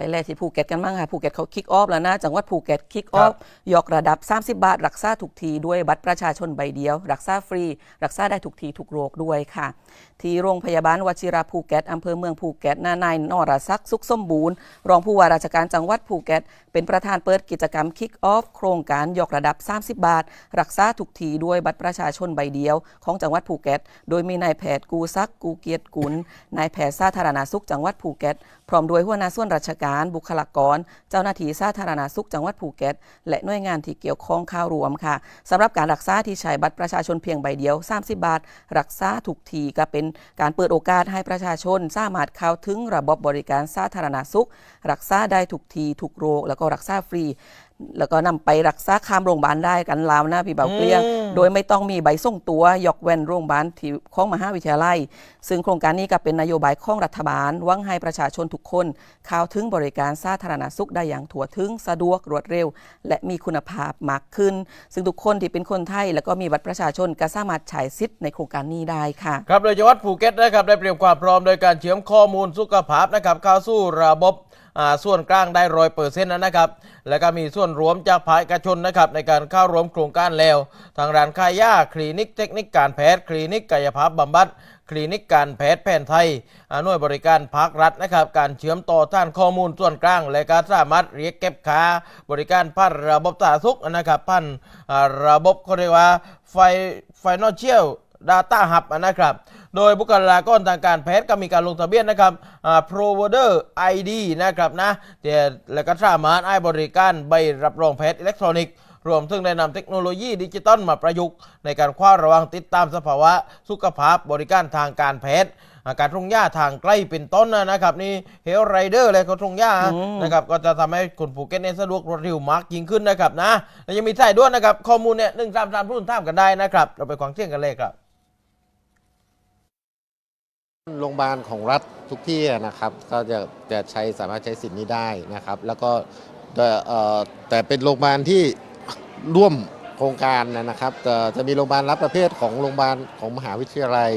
ไปแรกที่ภูเก็ตกันบ้างค่ะภูเก็ตเขาคิกออฟแล้วนะ จังหวัดภูเก็ตคิกออฟยกระดับ 30 บาท รักษาทุกทีด้วยบัตรประชาชนใบเดียว รักษาฟรี รักษาได้ทุกทีทุกโรคด้วยค่ะ ที่โรงพยาบาลวชิระภูเก็ตอำเภอเมืองภูเก็ตนานายนรศักดิ์สุขสมบูรณ์ รองผู้ว่าราชการจังหวัดภูเก็ต เป็นประธานเปิดกิจกรรมคิกออฟโครงการยกระดับ 30 บาท รักษาทุกทีด้วยบัตรประชาชนใบเดียว ของจังหวัดภูเก็ต โดยมีนายแพทย์กูซักกูเกียรติกุลนายแพทย์สาธารณสุขจังหวัดภูเก็ต พร้อมด้วยหัวหน้าส่วนราชการบุคลากร เจ้าหน้าที่สาธารณสุขจังหวัดภูเก็ต และหน่วยงานที่เกี่ยวข้องข้าวรวมค่ะสำหรับการรักษาที่ใช้บัตรประชาชนเพียงใบเดียว 30 บาท รักษาถูกทีก็เป็นการเปิดโอกาสให้ประชาชนสามารถเข้าถึงระบบบริการสาธารณสุข รักษาได้ถูกทีถูกโรคแล้วก็รักษาฟรี แล้วก็นำไปรักษาข้ามโรงพยาบาลได้กันลาวนะพี่เบาเกลี้ยงอืมโดยไม่ต้องมีใบส่งตัวยกเว้นโรงพยาบาลที่ของมหาวิทยาลัย ซึ่งโครงการนี้ก็เป็นนโยบายของรัฐบาลหวังให้ประชาชนทุกคนเข้าถึงบริการสาธารณสุขได้อย่างทั่วถึงสะดวกรวดเร็ว และมีคุณภาพมากขึ้น ซึ่งทุกคนที่เป็นคนไทย แล้วก็มีบัตรประชาชนก็สามารถใช้สิทธิ์ในโครงการนี้ได้ค่ะครับโดยจังหวัดภูเก็ตนะครับได้เตรียมความพร้อมโดยการเชื่อมข้อมูลสุขภาพนะครับเข้าสู่ระบบอ่าส่วนกลางได้ร้อยเปอร์เซ็นต์นะครับ แล้วก็มีส่วนรวมจากภาคเอกชนนะครับในการเข้าร่วมโครงการแล้ว ทางร้านค้ายาคลินิกเทคนิคการแพทย์คลินิกกายภาพบำบัดคลินิกการแพทย์แผนไทยหน่วยบริการภาครัฐนะครับ การเชื่อมต่อท่านข้อมูลส่วนกลาง และการสามารถเรียกเก็บค่าบริการผ่านระบบสาธารณสุขนะครับผ่านาระบบเขาเรียกว่าไฟไฟนอลเชียล Data Hub นะครับ โดยบุคลากรทางการแพทย์ก็มีการลงทะเบียนนะครับอ่า provider ID นะครับนะเดี๋ยวแล้วก็สามารถให้บริการใบรับรองแพทย์อิเล็กทรอนิกส์รวมถึงได้นำเทคโนโลยีดิจิตอลมาประยุกต์ ในการคว้าระวังติดตามสภาวะสุขภาพบริการทางการแพทย์อาการทุ่งหญ้าทางใกล้เป็นต้นนะครับ นี่เฮลไรเดอร์อะไรก็ทุ่งหญ้าอืมนะครับก็จะทำให้คนภูเก็ตเนี่ยสะดวกรวดเร็วมากยิ่งขึ้นนะครับนะ และยังมีสายด่วนนะครับ ข้อมูลเนี่ยหนึ่งสามสามพูดท่ามกันได้นะครับ เราไปฟังเสียงกันเลยครับ โรงพยาบาลของรัฐทุกที่นะครับก็จะจะใช้สามารถใช้สิทธิ์นี้ได้นะครับ แล้วก็แต่เอ่อแต่เป็นโรงพยาบาลที่ร่วมโครงการนะครับแต่จะมีโรงพยาบาลรับประเภทของโรงพยาบาลของมหาวิทยาลัย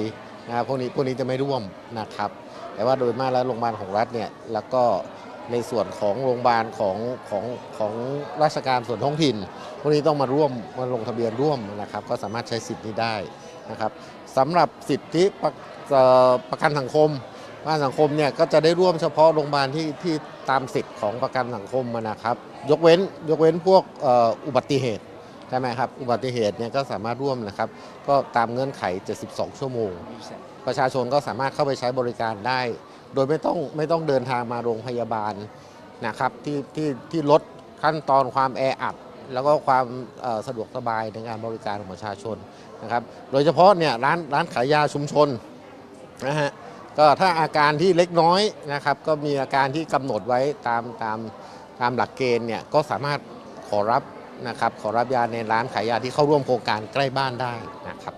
นะพวกนี้พวกนี้จะไม่ร่วมนะครับ แต่ว่าโดยมากแล้วโรงพยาบาลของรัฐเนี่ยแล้วก็ในส่วนของโรงพยาบาลของของของราชการส่วนท้องถิ่น พวกนี้ต้องมาร่วมมาลงทะเบียนร่วมนะครับ ก็สามารถใช้สิทธิ์นี้ได้ นะครับสำหรับสิทธิประประกันสังคมประกันสังคมเนี่ยก็จะได้ร่วมเฉพาะโรงพยาบาลที่ที่ตามสิทธิ์ของประกันสังคมนะครับ ยกเว้นยกเว้นพวกออุบัติเหตุใช่ไหมครับอุบัติเหตุเนี่ยก็สามารถร่วมนะครับ ก็ตามเงื่อนไข 72 ชั่วโมง ประชาชนก็สามารถเข้าไปใช้บริการได้ โดยไม่ต้องไม่ต้องเดินทางมาโรงพยาบาลนะครับที่ที่ที่ลดขั้นตอนความแออัด แล้วก็ความสะดวกสบายในการบริการของประชาชนนะครับ โดยเฉพาะเนี่ยร้านร้านขายยาชุมชนนะฮะก็ถ้าอาการที่เล็กน้อยนะครับ ก็มีอาการที่กำหนดไว้ตามตามตามหลักเกณฑ์เนี่ยก็สามารถขอรับนะครับขอรับยาในร้านขายยาที่เข้าร่วมโครงการใกล้บ้านได้นะครับ